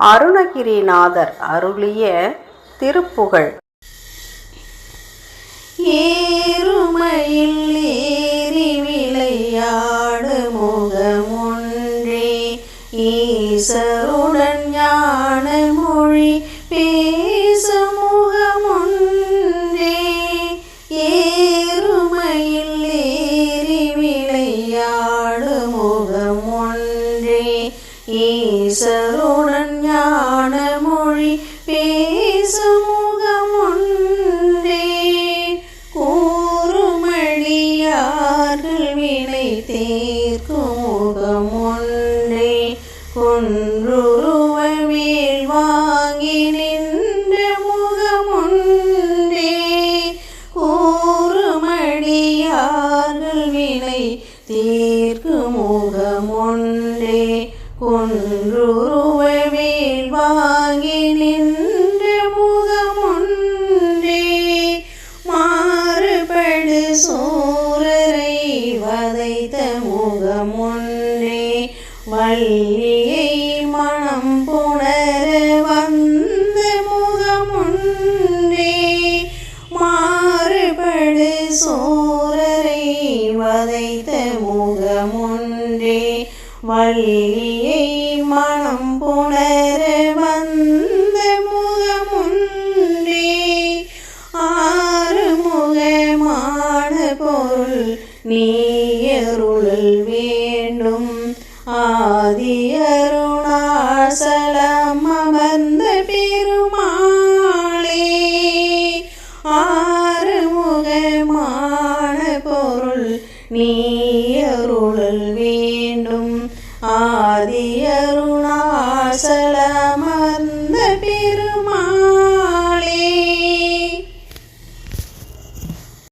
அருணகிரிநாதர் அருளிய திருப்புகழ். ஏறுமையில் ஏறி விளையாடு முகமொன்றே. ஈசருடன் ஞான மொழி பேச முகமொன்றே. ஏறுமையில் ஏறி விளையாடு முகமொன்றே. ஈசருடன் தேர்க்கும் முகம் ஒன்றே கொன்றுருவ மேல் வாங்கி நின்ற முகமொன்றே கூறுமடியார்கள் வினை தீர்க்கும் முகம் ஒன்றே கொன்றுருவ மேல் வாங்கி வள்ளியை மனம் புணர வந்த முகமுன்றே மாறுபடு சோரரை வதைத்த முகமுன்றே வள்ளியை மனம் புணர வந்த ஆசலம் அமர்ந்த பெருமாளே. ஆறுமுகமான பொருள் நீ அருள் வேண்டும். ஆதிய